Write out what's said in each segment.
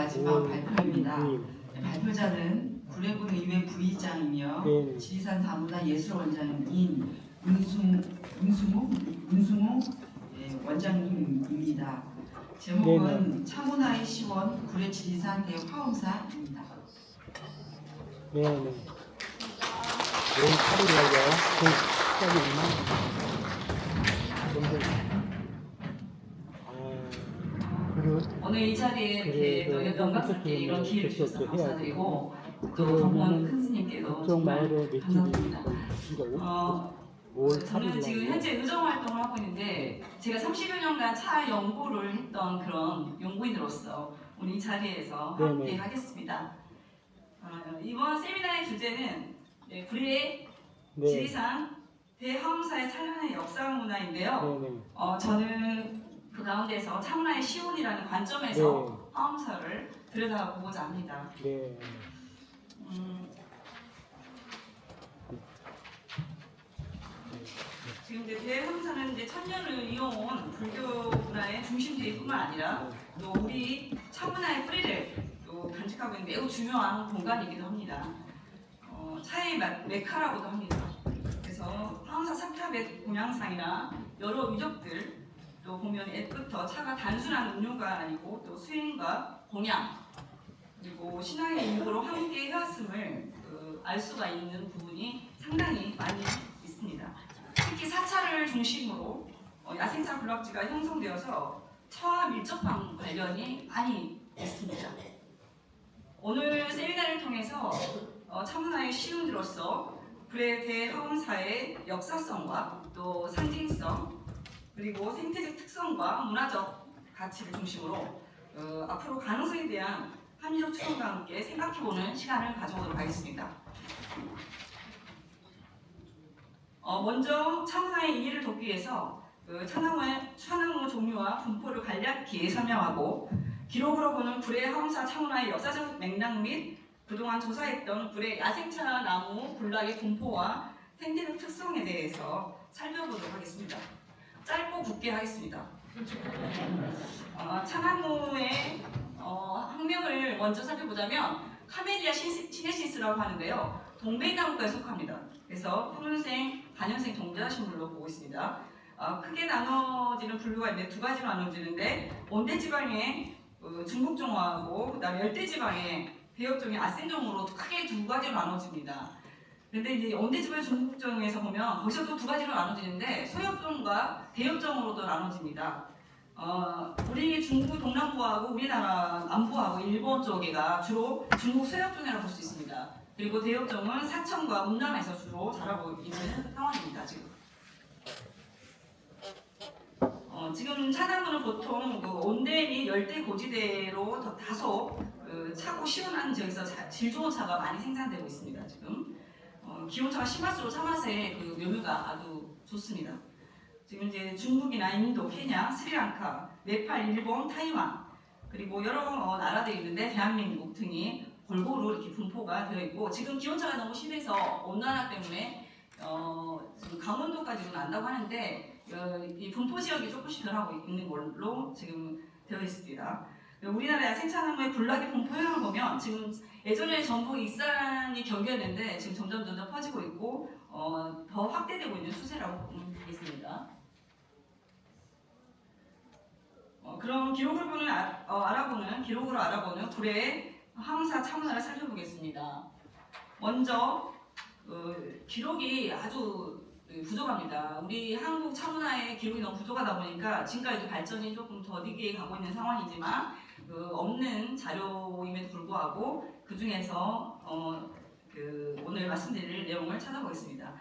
마지막 오, 발표입니다. 음, 발표자는 구례군 의회 부의장이며 네. 지리산 다문화 예술원장인 문승, 문승호, 문승호 예, 원장님입니다. 제목은 차문화의 시원 구례 지리산 대화엄사입니다. 네, 네. 8일 날요. 그 시간이 오늘 이 자리에 이렇게 또 영광스럽게 이런 기회를 주셔서 그래, 감사드리고 또 동원 큰 스님께도 쪽 정말. 이거 어, 5월 저는 8일 지금 날. 현재 의정 활동을 하고 있는데 제가 30여 년간 차 연구를 했던 그런 연구인으로서 오늘 이 자리에서 네네. 함께 하겠습니다. 어, 이번 세미나의 주제는 네, 구리의 네, 지리산 대화엄사의 찬란한 역사 문화인데요. 네, 네. 어, 저는 그 가운데서 차문화의 시온이라는 관점에서 네. 화엄사를 들여다보고자 합니다. 네. 음, 지금 이제 이제 천년을 이어온 불교 문화의 중심지뿐만 아니라 또 우리 차문화의 뿌리를 또 간직하고 있는 매우 중요한 공간이기도 합니다. 어, 차의 마- 메카라고도 합니다. 그래서 화엄사 사탑의 동양상이나 여러 유적들 또 보면 옛부터 차가 단순한 음료가 아니고 또 수행과 공양 그리고 신앙의 일부로 함께 해왔음을 그, 알 수가 있는 부분이 상당히 많이 있습니다. 특히 사차를 중심으로 어, 야생차 군락지가 형성되어서 차와 밀접한 관련이 많이 있습니다. 오늘 세미나를 통해서 어, 차문화의 시운으로서 불의 대화원사의 역사성과 또 상징성 그리고 생태적 특성과 문화적 가치를 중심으로 어, 앞으로 가능성에 대한 합리적 추론과 함께 생각해보는 시간을 가져보도록 하겠습니다. 어, 먼저 차문화의 이해를 돕기 위해서 그 차나무의 차나무 종류와 분포를 간략히 설명하고 기록으로 보는 불의 하엄사 차문화의 역사적 맥락 및 그동안 조사했던 불의 야생차 나무 군락의 분포와 생태적 특성에 대해서 살펴보도록 하겠습니다. 짧고 굵게 하겠습니다. 어, 차나무의 어, 학명을 먼저 살펴보자면 카멜리아 신- 시네시스라고 하는데요. 동백나무과에 속합니다. 그래서 푸른색, 반연색 종자식물로 보고 있습니다. 어, 크게 나눠지는 분류가 있는데 두 가지로 나눠지는데 온대지방의 어, 중국종하고 그다음에 열대지방의 대엽종의 아센종으로 크게 두 가지로 나눠집니다. 근데 이제 온대지방 중국종에서 보면 거기서 또 두 가지로 나눠지는데 소엽종과 대엽종으로도 나눠집니다. 어, 우리 중국 동남부하고 우리나라 남부하고 일본 쪽에가 주로 중국 서역종이라고 볼 수 있습니다. 그리고 대역종은 사천과 문남에서 주로 자라고 있는 상황입니다. 지금. 어, 지금 차나무는 보통 그 온대 및 열대 고지대로 더 다소 그 차고 시원한 지역에서 자- 질 좋은 차가 많이 생산되고 있습니다. 지금 어, 기온차가 심할수록 차맛의 그 묘미가 아주 좋습니다. 지금 이제 중국이나 인도, 케냐, 스리랑카, 네팔, 일본, 타이완 그리고 여러 어, 나라들이 있는데 대한민국 등이 골고루 이렇게 분포가 되어 있고 지금 기온차가 너무 심해서 온난화 때문에 어, 지금 강원도까지도 난다고 하는데 어, 이 분포 지역이 조금씩 변하고 있는 걸로 지금 되어 있습니다. 우리나라 야생차나무의 군락의 분포 현황을 보면 지금 예전에 전북 익산이 경계였는데 지금 점점 점점 퍼지고 있고 어, 더 확대되고 있는 추세라고 보면 되겠습니다. 어, 그럼 기록을 보는 아, 어, 알아보는 기록으로 알아보는 불의 항사 차문화를 살펴보겠습니다. 먼저 어, 기록이 아주 그, 부족합니다. 우리 한국 차문화의 기록이 너무 부족하다 보니까 지금까지 발전이 조금 더디게 가고 있는 상황이지만 그 없는 자료임에도 불구하고 그 중에서 어, 그 오늘 말씀드릴 내용을 찾아보겠습니다.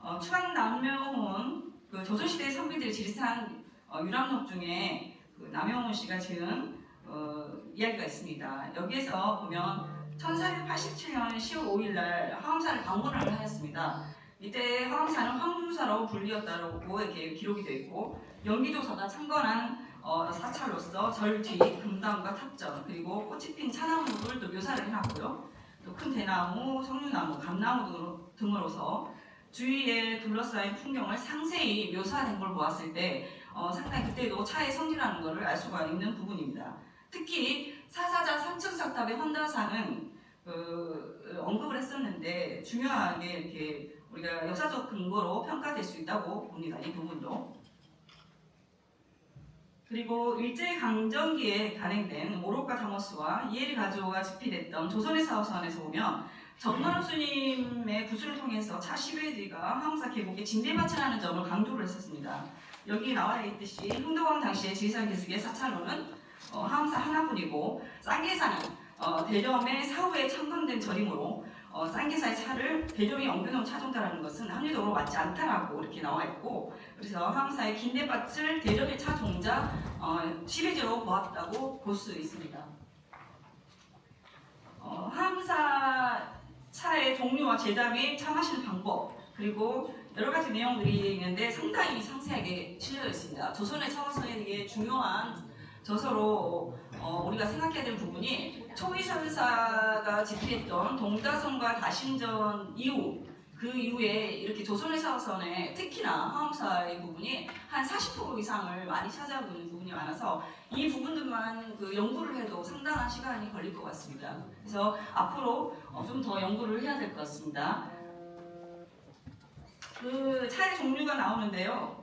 어, 추강 남명훈 그 조선시대 선비들의 지리산 어, 유람록 중에 그 남영훈 씨가 지은 어, 이야기가 있습니다. 여기에서 보면 1487년 10월 5일 날 화엄사를 방문을 하였습니다. 이때 화엄사는 황중사라고 불리었다고 이렇게 기록이 되어 있고 연기조사가 창건한 어, 사찰로서 절뒤, 금담과 탑전 그리고 꽃이 핀 차나무를 또 묘사를 해놨고요. 또 큰 대나무, 석류나무, 감나무 등으로, 등으로서 주위에 둘러싸인 풍경을 상세히 묘사된 걸 보았을 때 어, 상당히 그때도 차의 성질하는 것을 알 수가 있는 부분입니다. 특히 사사자 삼척 사탑의 헌다사는 그 언급을 했었는데 중요하게 이렇게 우리가 역사적 근거로 평가될 수 있다고 봅니다. 이 부분도. 그리고 일제 강점기에 간행된 모로카 타머스와 이에리 가조가 집필했던 조선의 사후선에서 보면 정만호 스님의 구술을 통해서 차 11지가 항사 계곡에 진대마차라는 점을 강조를 했었습니다. 여기 나와 있듯이 흥덕왕 당시의 지리산 계승의 사찰로는 어, 항사 하나뿐이고 쌍계사는 어, 대점의 사후에 첨단된 절임으로 어, 쌍계사의 차를 대점이 엉겨놓은 차종다라는 것은 합리적으로 맞지 않다라고 이렇게 나와 있고 그래서 항사의 긴대밭을 대점의 차 종자 어, 11지로 보았다고 볼 수 있습니다. 어, 항사 차의 종류와 차 마시는 방법 그리고 여러 가지 내용들이 있는데 상당히 상세하게 실려 있습니다. 조선의 차원서에 중요한 저서로 어, 우리가 생각해야 될 부분이 초위선사가 집필했던 동다선과 다신전 이후 그 이후에 이렇게 조선의 사서선에 특히나 화엄사의 부분이 한 40% 이상을 많이 찾아보는 부분이 많아서 이 부분들만 그 연구를 해도 상당한 시간이 걸릴 것 같습니다. 그래서 앞으로 어, 좀더 연구를 해야 될 것 같습니다. 그 차의 종류가 나오는데요.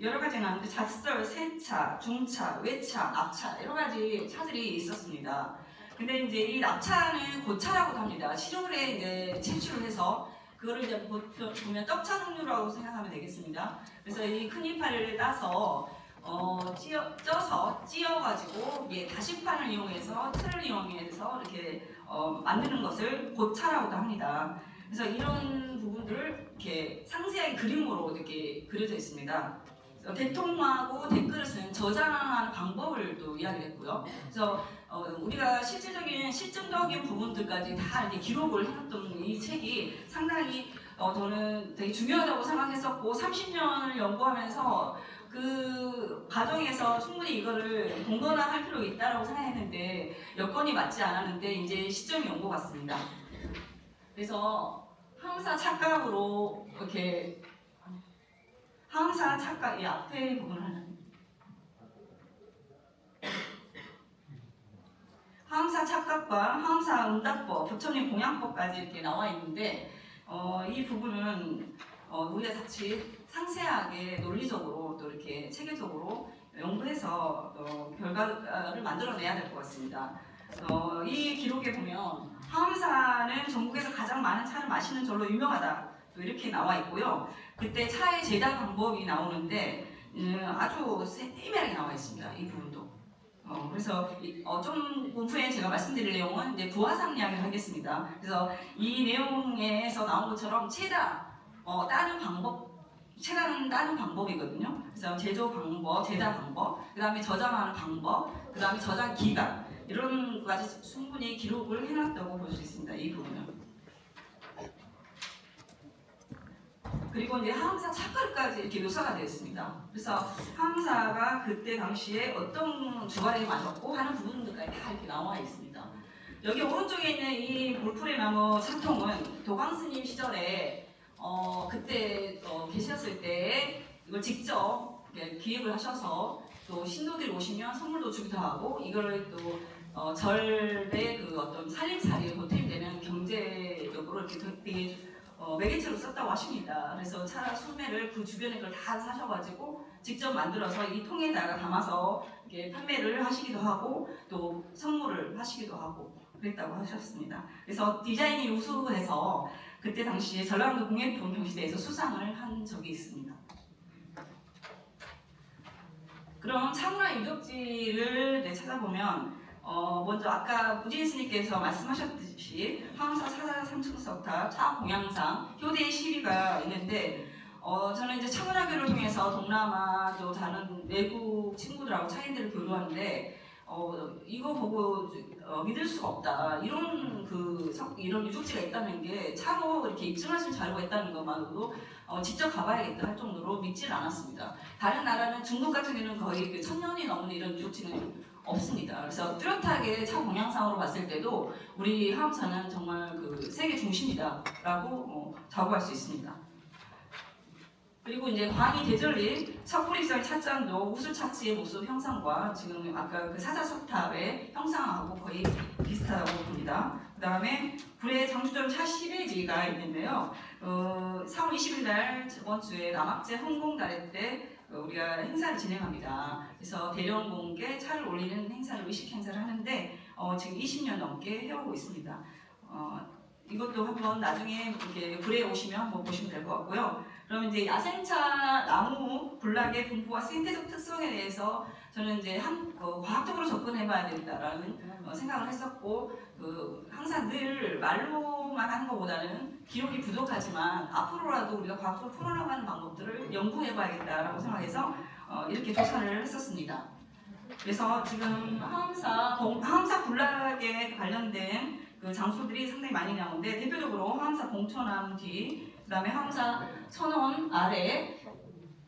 여러 가지 나오는데 잣설, 세차, 중차, 외차, 납차 여러 가지 차들이 있었습니다. 근데 이제 이 납차는 고차라고도 합니다. 시료물에 이제 채취를 해서 그거를 이제 보- 보면 떡차 종류라고 생각하면 되겠습니다. 그래서 이 큰 이파리를 따서 어, 찌어, 쪄서 찧어가지고 예, 다시판을 이용해서 틀을 이용해서 이렇게 어, 만드는 것을 고차라고도 합니다. 그래서 이런 부분들을 이렇게 상세하게 그림으로 이렇게 그려져 있습니다. 대통하고 댓글을 저장하는 방법을 또 이야기했고요. 그래서 어, 우리가 실질적인 실증적인 부분들까지 다 이렇게 기록을 해놨던 이 책이 상당히 어, 저는 되게 중요하다고 생각했었고 30년을 연구하면서 그 과정에서 충분히 이거를 공론화할 필요가 있다고 생각했는데 여건이 맞지 않았는데 이제 시점이 온 것 같습니다. 그래서 항사 착각으로 이렇게 항사 착각 이 앞에 부분을 하는 항사 착각과 항사 응답법, 부처님 공양법까지 이렇게 나와 있는데 어, 이 부분은 어, 우리가 같이 상세하게 논리적으로 또 이렇게 체계적으로 연구해서 어, 결과를 만들어내야 될 것 같습니다. 어, 이 기록에 보면 항사는 전국에서 가장 많은 차를 마시는 절로 유명하다. 또 이렇게 나와 있고요. 그때 차의 제작 방법이 나오는데 음, 아주 세밀하게 나와 있습니다. 이 부분도. 어, 그래서 이- 어, 좀 후에 제가 말씀드릴 내용은 이제 부화상 이야기를 하겠습니다. 그래서 이 내용에서 나온 것처럼 체다 어, 따는 방법, 체다는 따는 방법이거든요. 그래서 제조 방법, 제작 방법, 그 다음에 저장하는 방법, 그 다음에 저장 기간 이런 것까지 충분히 기록을 해놨다고 볼 수 있습니다. 이 부분은. 그리고 이제 항사 착각까지 이렇게 묘사가 되어 있습니다. 그래서 항사가 그때 당시에 어떤 주발에 맞았고 하는 부분들까지 다 이렇게 나와 있습니다. 여기 오른쪽에 있는 이 볼풀의 나무 차통은 도광 스님 시절에 어, 그때 어, 계셨을 때 이걸 직접 기획을 하셔서 또 신도들이 오시면 선물도 주기도 하고 이거를 또 어, 절의 그 어떤 살림살이에 보탬이 되는 경제적으로 이렇게 되게 어, 매개체로 썼다고 하십니다. 그래서 차 소매를 그 주변에 걸 다 사셔가지고 직접 만들어서 이 통에다가 담아서 이렇게 판매를 하시기도 하고 또 선물을 하시기도 하고 그랬다고 하셨습니다. 그래서 디자인이 우수해서 그때 당시에 전라남도 공예품 경시대에서 수상을 한 적이 있습니다. 그럼 차문화 유적지를 네, 찾아보면 어, 먼저 아까 무진 스님께서 말씀하셨듯이 화엄사 사사 삼층석탑 차 공양상 효대의 시비가 있는데 어, 저는 이제 차문화교를 통해서 동남아 또 다른 외국 친구들하고 차인들을 교류하는데 어, 이거 보고 어, 믿을 수가 없다 이런 그 석- 이런 유적지가 있다는 게 차로 이렇게 입증할 수 있는 자료가 있다는 것만으로도 어, 직접 가봐야겠다 할 정도로 믿지는 않았습니다. 다른 나라는 중국 같은 경우는 거의 그 천 년이 넘는 이런 유적지는 없습니다. 그래서 뚜렷하게 차 공양상으로 봤을 때도 우리 화엄차는 정말 그 세계 중심이다라고 어, 자부할 수 있습니다. 그리고 이제 광희 대절리 석불익설 찻잔도 우수차치의 모습 형상과 지금 아까 그 사자석탑의 형상하고 거의 비슷하다고 그 다음에 구례 장주점 차 10회지가 있는데요. 어, 4월 20일 날 저번 주에 남학제 헌공달회 때 어, 우리가 행사를 진행합니다. 그래서 대령공께 차를 올리는 행사를 의식 행사를 하는데 어, 지금 20년 넘게 해오고 있습니다. 어, 이것도 한번 나중에 이렇게 구례에 오시면 한번 보시면 될 것 같고요. 그럼 이제 야생차 나무 군락의 분포와 생태적 특성에 대해서 저는 이제 한 어, 과학적으로 접근해봐야 된다라는 어, 생각을 했었고 그 항상 늘 말로만 하는 것보다는 기록이 부족하지만 앞으로라도 우리가 과학적으로 풀어나가는 방법들을 연구해봐야겠다라고 생각해서 어, 이렇게 조사를 했었습니다. 그래서 지금 봉- 하암사 군락에 관련된 그 장소들이 상당히 많이 나오는데 대표적으로 하암사 봉천암 뒤, 그다음에 하암사 천원 아래,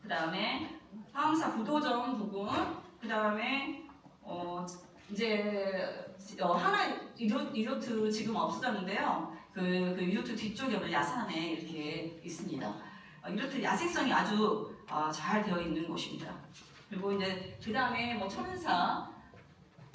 그 다음에 하암사 부도점 부근, 그다음에 어 이제 어, 하나 리조, 리조트 지금 없어졌는데요. 그, 그 리조트 뒤쪽에 야산에 이렇게 있습니다. 어, 리조트 야생성이 아주 어, 잘 되어 있는 곳입니다. 그리고 이제 그 다음에 뭐 천사,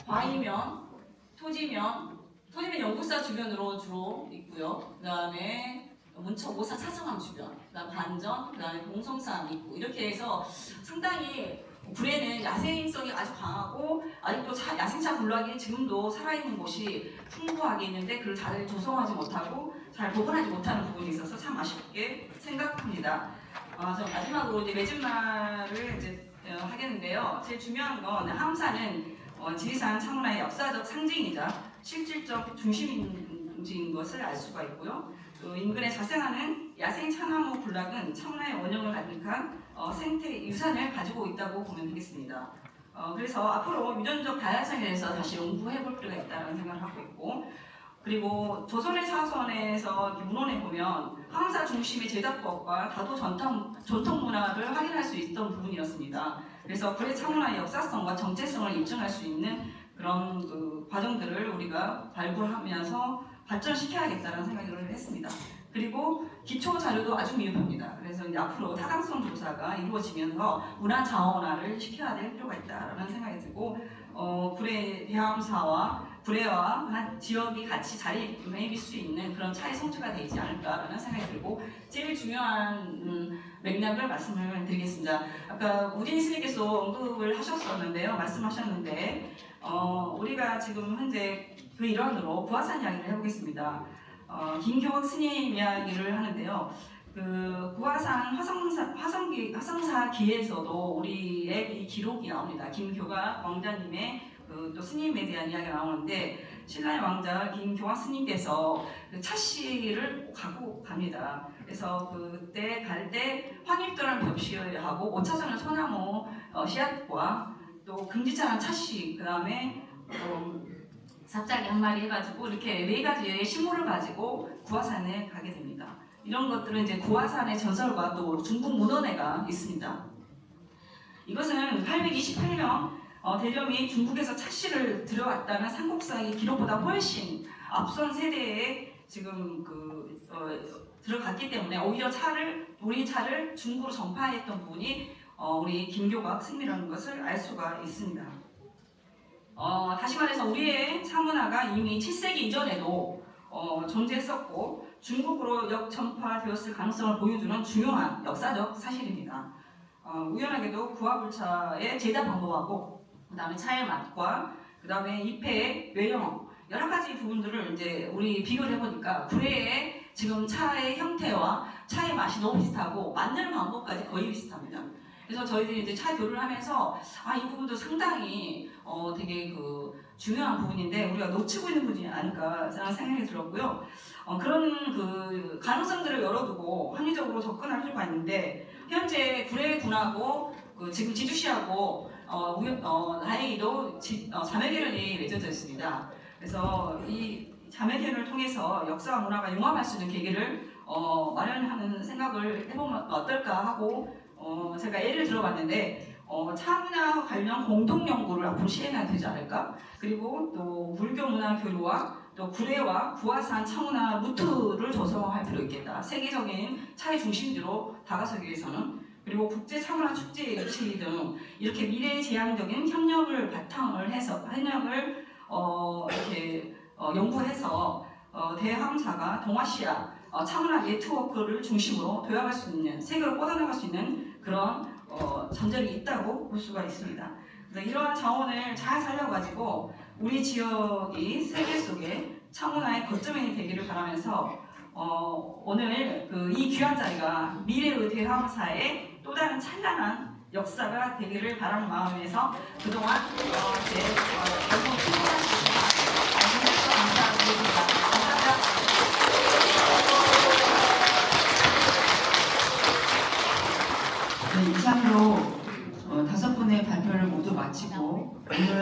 과이면, 토지면, 토지면 연구사 주변으로 주로 있고요. 그 다음에 문척 오사 차성암 주변, 그다음 반전, 그다음에 봉성사암 있고 이렇게 해서 상당히 구례는 야생성이 아주 강하고 아직도 차- 야생차 군락이 지금도 살아있는 곳이 풍부하게 있는데 그걸 잘 조성하지 못하고 잘 복원하지 못하는 부분이 있어서 참 아쉽게 생각합니다. 어, 저 마지막으로 이제 맺은말을 이제 어, 하겠는데요. 제일 중요한 건 함사는 어, 지리산 창문화의 역사적 상징이자 실질적 중심인 것을 알 수가 있고요. 또 인근에 자생하는 야생 차나무 군락은 청라의 원형을 가득한 어, 생태 유산을 가지고 있다고 보면 되겠습니다. 어, 그래서 앞으로 유전적 다양성에 대해서 다시 연구해 볼 필요가 있다는 생각을 하고 있고 그리고 조선의 이렇게 문헌에 보면 항사 중심의 제작법과 다도 전통, 전통 문화를 확인할 수 있던 부분이었습니다. 그래서 구례 창문화의 역사성과 정체성을 입증할 수 있는 그런 그 과정들을 우리가 발굴하면서 발전시켜야겠다는 생각을 했습니다. 그리고 기초 자료도 아주 미흡합니다. 그래서 이제 앞으로 타당성 조사가 이루어지면서 문화 자원화를 시켜야 될 필요가 있다라는 생각이 들고 어, 구례 대함사와 한 지역이 같이 자리 매입일 수 있는 그런 차의 성취가 되지 않을까라는 생각이 들고 제일 중요한 음, 맥락을 말씀을 드리겠습니다. 아까 우진 스님께서 언급을 하셨었는데요, 말씀하셨는데 어, 우리가 지금 현재 그 일환으로 부화산 이야기를 해보겠습니다. 어, 김교학 스님 이야기를 하는데요. 그 구화산 화성사 화성기 화성사 기에서도 우리의 이 기록이 나옵니다. 김교가 왕자님의 그 또 스님에 대한 이야기가 나오는데 신라의 왕자 김교화 스님께서 그 차씨를 갖고 갑니다. 그래서 그때 갈때 황입도라는 벽시하고 5차선의 소나무 어, 씨앗과 또 금지차는 차씨 그 다음에 어, 삽자기 한 마리 해가지고 이렇게 네 가지의 식물을 가지고 구화산에 가게 됩니다. 이런 것들은 이제 구화산의 전설과 또 중국 문헌에가 있습니다. 이것은 828명 어, 대령이 중국에서 차씨를 들여왔다는 삼국사의 기록보다 훨씬 앞선 세대에 지금 그 어, 들어갔기 때문에 오히려 차를 우리 차를 중국으로 전파했던 부분이 어, 우리 김교각 승리라는 것을 알 수가 있습니다. 어, 다시 말해서 우리의 차문화가 이미 7세기 이전에도 어, 존재했었고 중국으로 역전파되었을 가능성을 보여주는 중요한 역사적 사실입니다. 어, 우연하게도 구화불차의 제작 방법하고 그 다음에 차의 맛과 그 다음에 잎의 외형 여러 가지 부분들을 이제 우리 비교를 해보니까 구례의 지금 차의 형태와 차의 맛이 너무 비슷하고 만드는 방법까지 거의 비슷합니다. 그래서 저희들이 이제 차 교류를 하면서 아 이 부분도 상당히 어 되게 그 중요한 부분인데 우리가 놓치고 있는 부분이 아닐까 생각이 들었고요. 어 그런 그 가능성들을 열어두고 합리적으로 접근할 필요가 있는데 현재 구례 군하고 그 지금 지주시하고 어, 우연- 어, 다행히도 지- 어, 자매결연이 맺어져 있습니다. 그래서 이 자매결연을 통해서 역사와 문화가 융합할 수 있는 계기를 어, 마련하는 생각을 해보면 어떨까 하고 어, 제가 예를 들어봤는데 어, 차문화 관련 공동 연구를 앞으로 시행해야 되지 않을까? 그리고 또 물교 문화 교류와 또 구례와 구화산 차문화 루트를 조성할 필요 있겠다. 세계적인 차의 중심지로 다가서기 위해서는 그리고 국제 차문화 축제 유치 등 이렇게 미래 지향적인 협력을 바탕을 해서 협력을 어, 이렇게 어, 연구해서 어, 대항사가 동아시아 어, 차문화 네트워크를 중심으로 도약할 수 있는 세계로 뻗어나갈 수 있는 그런 어, 전제이 있다고 볼 수가 있습니다. 이러한 자원을 잘 살려가지고 우리 지역이 세계 속에 차문화의 거점이 되기를 바라면서 어, 오늘 그 이 귀한 자리가 미래의 대항사의 또 다른 찬란한 역사가 되기를 바라는 마음에서 그동안 어, 제 어, 결국 시간 감사드립니다. 마치고 오늘 음.